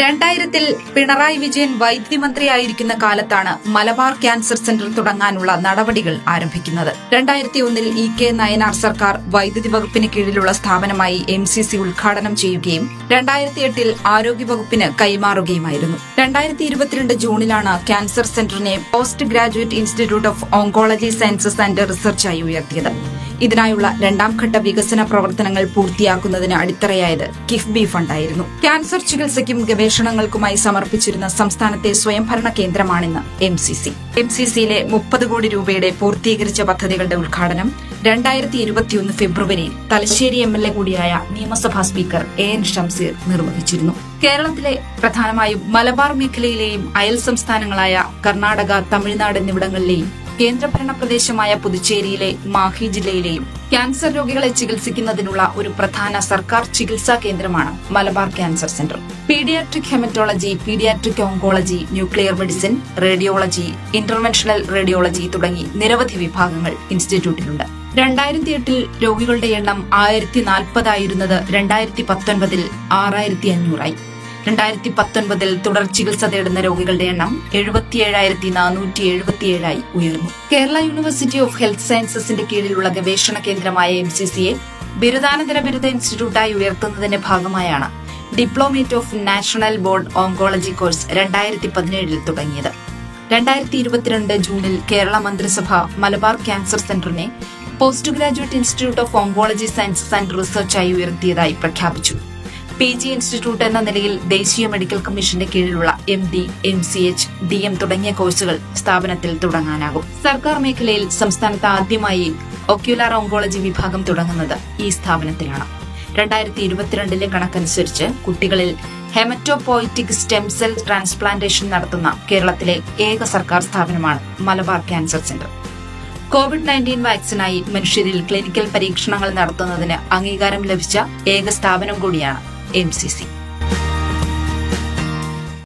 രണ്ടായിരത്തിൽ പിണറായി വിജയൻ വൈദ്യുതി മന്ത്രിയായിരിക്കുന്ന കാലത്താണ് മലബാർ ക്യാൻസർ സെന്റർ തുടങ്ങാനുള്ള നടപടികൾ ആരംഭിക്കുന്നത്. രണ്ടായിരത്തി ഒന്നിൽ ഇ കെ നയനാർ സർക്കാർ വൈദ്യുതി വകുപ്പിന് കീഴിലുള്ള സ്ഥാപനമായി എം സി സി ഉദ്ഘാടനം ചെയ്യുകയും രണ്ടായിരത്തി എട്ടിൽ ആരോഗ്യവകുപ്പിന് കൈമാറുകയുമായിരുന്നു. രണ്ടായിരത്തി ഇരുപത്തിരണ്ട് ജൂണിലാണ് cancer സെന്ററിനെ post graduate institute of oncology sciences and റിസർച്ചായി ഉയർത്തിയത്. ഇതിനായുള്ള രണ്ടാം ഘട്ട വികസന പ്രവർത്തനങ്ങൾ പൂർത്തിയാക്കുന്നതിന് അടിത്തറയായത് കിഫ്ബി ഫണ്ടായിരുന്നു. ക്യാൻസർ ചികിത്സയ്ക്കും ഗവേഷണങ്ങൾക്കുമായി സമർപ്പിച്ചിരുന്ന സംസ്ഥാനത്തെ സ്വയംഭരണ കേന്ദ്രമാണിന്ന് M C C M C സിയിലെ മുപ്പത് കോടി രൂപയുടെ പൂർത്തീകരിച്ച പദ്ധതികളുടെ ഉദ്ഘാടനം രണ്ടായിരത്തി ഇരുപത്തിയൊന്ന് ഫെബ്രുവരിയിൽ തലശ്ശേരി എം എൽ എ കൂടിയായ നിയമസഭാ സ്പീക്കർ എ എൻ ഷംസീർ നിർവഹിച്ചിരുന്നു. കേരളത്തിലെ പ്രധാനമായും മലബാർ മേഖലയിലെയും അയൽ സംസ്ഥാനങ്ങളായ കർണാടക തമിഴ്നാട് എന്നിവിടങ്ങളിലെയും കേന്ദ്രഭരണ പ്രദേശമായ പുതുച്ചേരിയിലെ മാഹി ജില്ലയിലെയും ക്യാൻസർ രോഗികളെ ചികിത്സിക്കുന്നതിനുള്ള ഒരു പ്രധാന സർക്കാർ ചികിത്സാ കേന്ദ്രമാണ് Malabar cancer centre. Paediatric haematology paediatric oncology nuclear medicine radiology interventional radiology തുടങ്ങി നിരവധി വിഭാഗങ്ങൾ ഇൻസ്റ്റിറ്റ്യൂട്ടിലുണ്ട്. രണ്ടായിരത്തി എട്ടിൽ രോഗികളുടെ എണ്ണം ആയിരത്തി നാൽപ്പതായിരുന്നത് രണ്ടായിരത്തി പത്തൊൻപതിൽ ആറായിരത്തി അഞ്ഞൂറായി രണ്ടായിരത്തി പത്തൊൻപതിൽ തുടർ ചികിത്സ തേടുന്ന രോഗികളുടെ എണ്ണം എഴുപത്തിയേഴായിരത്തി നാനൂറ്റി എഴുപത്തിയേഴായി ഉയർന്നു. കേരള യൂണിവേഴ്സിറ്റി ഓഫ് ഹെൽത്ത് സയൻസസിന്റെ കീഴിലുള്ള ഗവേഷണ കേന്ദ്രമായ എം സി സിയെ ബിരുദാനന്തര ബിരുദ ഇൻസ്റ്റിറ്റ്യൂട്ടായി ഉയർത്തുന്നതിന്റെ ഭാഗമായാണ് diplomate of national board oncology course രണ്ടായിരത്തി പതിനേഴിൽ തുടങ്ങിയത്. രണ്ടായിരത്തി ഇരുപത്തിരണ്ട് ജൂണിൽ കേരള മന്ത്രിസഭ Malabar cancer സെന്ററിനെ post graduate institute of oncology sciences and റിസർച്ചായി ഉയർത്തിയതായി പ്രഖ്യാപിച്ചു. പി ജി ഇൻസ്റ്റിറ്റ്യൂട്ട് എന്ന നിലയിൽ ദേശീയ മെഡിക്കൽ കമ്മീഷന്റെ കീഴിലുള്ള M D M C H D M തുടങ്ങിയ കോഴ്സുകൾ സ്ഥാപനത്തിൽ തുടങ്ങാനാകും. സർക്കാർ മേഖലയിൽ സംസ്ഥാനത്ത് ആദ്യമായി ഒക്യുലാർ ഓങ്കോളജി വിഭാഗം തുടങ്ങുന്നത് ഈ സ്ഥാപനത്തിലാണ്. രണ്ടായിരത്തി ഇരുപത്തിരണ്ടിലെ കണക്കനുസരിച്ച് കുട്ടികളിൽ ഹെമറ്റോപോയിറ്റിക് സ്റ്റെം സെൽ ട്രാൻസ്പ്ലാന്റേഷൻ നടത്തുന്ന കേരളത്തിലെ ഏക സർക്കാർ സ്ഥാപനമാണ് Malabar cancer centre. COVID nineteen വാക്സിനായി മനുഷ്യരിൽ ക്ലിനിക്കൽ പരീക്ഷണങ്ങൾ നടത്തുന്നതിന് അംഗീകാരം ലഭിച്ച ഏക സ്ഥാപനം കൂടിയാണ് എം സി സി